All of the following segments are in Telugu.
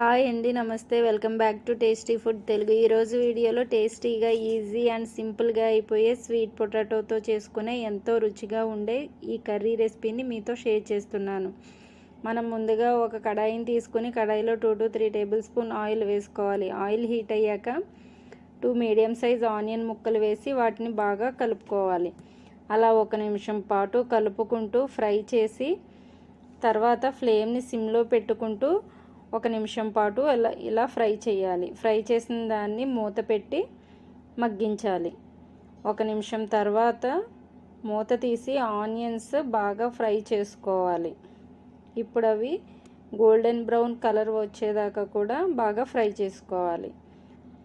హాయ్ అండి నమస్తే. Welcome back to tasty food Telugu. ఈరోజు వీడియోలో టేస్టీగా ఈజీ అండ్ సింపుల్గా అయిపోయే స్వీట్ పొటాటోతో చేసుకునే ఎంతో రుచిగా ఉండే ఈ కర్రీ రెసిపీని మీతో షేర్ చేస్తున్నాను. మనం ముందుగా ఒక కడాయిని తీసుకుని కడాయిలో two to three tablespoon oil వేసుకోవాలి. ఆయిల్ హీట్ అయ్యాక టూ మీడియం సైజ్ ఆనియన్ ముక్కలు వేసి వాటిని బాగా కలుపుకోవాలి. అలా ఒక నిమిషం పాటు కలుపుకుంటూ ఫ్రై చేసి తర్వాత ఫ్లేమ్ని సిమ్లో పెట్టుకుంటూ ఒక నిమిషం పాటు ఇలా ఇలా ఫ్రై చేయాలి. ఫ్రై చేసిన దాన్ని మూత పెట్టి మగ్గించాలి. ఒక నిమిషం తర్వాత మూత తీసి ఆనియన్స్ బాగా ఫ్రై చేసుకోవాలి. ఇప్పుడు అవి గోల్డెన్ బ్రౌన్ కలర్ వచ్చేదాకా కూడా బాగా ఫ్రై చేసుకోవాలి.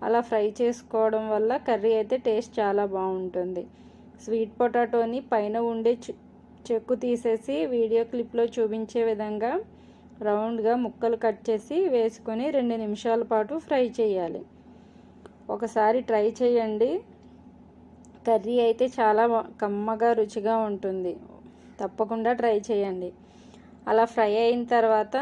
అలా ఫ్రై చేసుకోవడం వల్ల కర్రీ అయితే టేస్ట్ చాలా బాగుంటుంది. స్వీట్ పొటాటోని పైన ఉండే చెక్కు తీసేసి వీడియో క్లిప్లో చూపించే విధంగా రౌండ్గా ముక్కలు కట్ చేసి వేసుకొని రెండు నిమిషాల పాటు ఫ్రై చేయాలి. ఒకసారి ట్రై చేయండి. కర్రీ అయితే చాలా కమ్మగా రుచిగా ఉంటుంది. తప్పకుండా ట్రై చేయండి. అలా ఫ్రై అయిన తర్వాత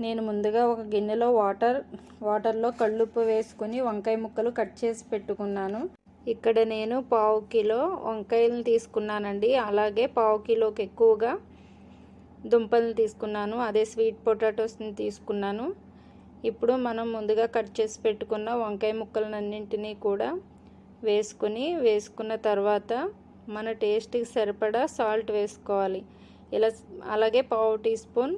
నేను ముందుగా ఒక గిన్నెలో వాటర్ వాటర్లో కళ్ళుప్పు వేసుకుని వంకాయ ముక్కలు కట్ చేసి పెట్టుకున్నాను. ఇక్కడ నేను పావు కిలో వంకాయలు తీసుకున్నానండి. అలాగే పావు కిలోకి ఎక్కువగా దుంపలను తీసుకున్నాను అదే స్వీట్ పొటాటోస్ని తీసుకున్నాను. ఇప్పుడు మనం ముందుగా కట్ చేసి పెట్టుకున్న వంకాయ ముక్కలన్నింటినీ కూడా వేసుకుని వేసుకున్న తర్వాత మన టేస్ట్కి సరిపడా సాల్ట్ వేసుకోవాలి. ఇలా అలాగే పావు టీ స్పూన్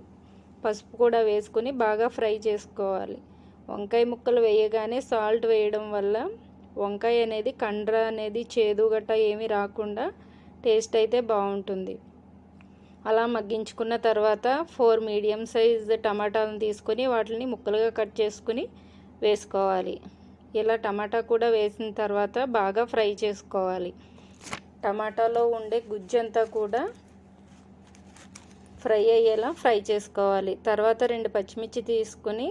పసుపు కూడా వేసుకుని బాగా ఫ్రై చేసుకోవాలి. వంకాయ ముక్కలు వేయగానే సాల్ట్ వేయడం వల్ల వంకాయ అనేది కండ్ర అనేది చేదు గట్ట ఏమీ రాకుండా టేస్ట్ అయితే బాగుంటుంది. అలా మగ్గించుకున్న తర్వాత ఫోర్ మీడియం సైజ్ టమాటాలను తీసుకొని వాటిని ముక్కలుగా కట్ చేసుకుని వేసుకోవాలి. ఇలా టమాటా కూడా వేసిన తర్వాత బాగా ఫ్రై చేసుకోవాలి. టమాటాలో ఉండే గుజ్జంతా కూడా ఫ్రై అయ్యేలా ఫ్రై చేసుకోవాలి. తర్వాత రెండు పచ్చిమిర్చి తీసుకుని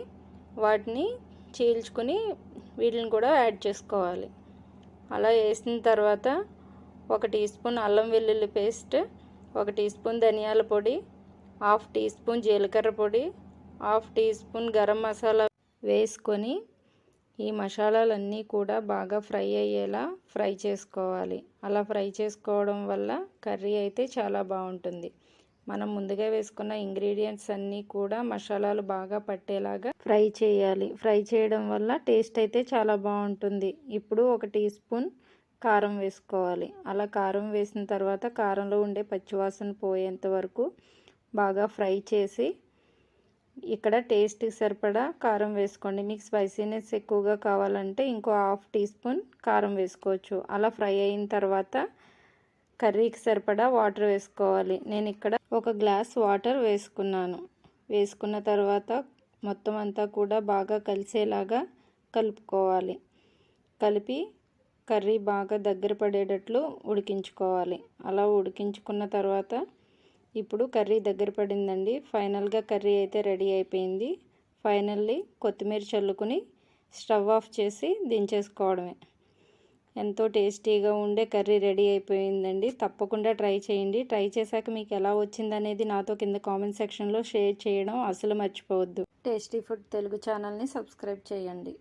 వాటిని చీల్చుకుని వీటిని కూడా యాడ్ చేసుకోవాలి. అలా వేసిన తర్వాత ఒక టీ స్పూన్ అల్లం వెల్లుల్లి పేస్ట్ ఒక టీ స్పూన్ ధనియాల పొడి హాఫ్ టీ స్పూన్ జీలకర్ర పొడి half teaspoon garam masala వేసుకొని ఈ మసాలాలన్నీ కూడా బాగా ఫ్రై అయ్యేలా ఫ్రై చేసుకోవాలి. అలా ఫ్రై చేసుకోవడం వల్ల కర్రీ అయితే చాలా బాగుంటుంది. మనం ముందుగా వేసుకున్న ఇంగ్రీడియంట్స్ అన్నీ కూడా మసాలాలు బాగా పట్టేలాగా ఫ్రై చేయాలి. ఫ్రై చేయడం వల్ల టేస్ట్ అయితే చాలా బాగుంటుంది. ఇప్పుడు ఒక టీ స్పూన్ కారం వేసుకోవాలి. అలా కారం వేసిన తర్వాత కారంలో ఉండే పచ్చివాసన పోయేంత వరకు బాగా ఫ్రై చేసి ఇక్కడ టేస్ట్కి సరిపడా కారం వేసుకోండి. మీకు స్పైసీనెస్ ఎక్కువగా కావాలంటే ఇంకో హాఫ్ టీ స్పూన్ కారం వేసుకోవచ్చు. అలా ఫ్రై అయిన తర్వాత కర్రీకి సరిపడా వాటర్ వేసుకోవాలి. నేను ఇక్కడ ఒక గ్లాస్ వాటర్ వేసుకున్నాను. వేసుకున్న తర్వాత మొత్తం అంతా కూడా బాగా కలిసేలాగా కలుపుకోవాలి. కలిపి కర్రీ బాగా దగ్గర పడేటట్లు ఉడికించుకోవాలి. అలా ఉడికించుకున్న తర్వాత ఇప్పుడు కర్రీ దగ్గర పడిందండి. ఫైనల్గా కర్రీ అయితే రెడీ అయిపోయింది. ఫైనల్లీ కొత్తిమీర చల్లుకుని స్టవ్ ఆఫ్ చేసి దించేసుకోవడమే. ఎంతో టేస్టీగా ఉండే కర్రీ రెడీ అయిపోయిందండి. తప్పకుండా ట్రై చేయండి. ట్రై చేశాక మీకు ఎలా వచ్చిందనేది నాతో కింద కామెంట్ సెక్షన్లో షేర్ చేయడం అసలు మర్చిపోవద్దు. టేస్టీ ఫుడ్ తెలుగు ఛానల్ని సబ్స్క్రైబ్ చేయండి.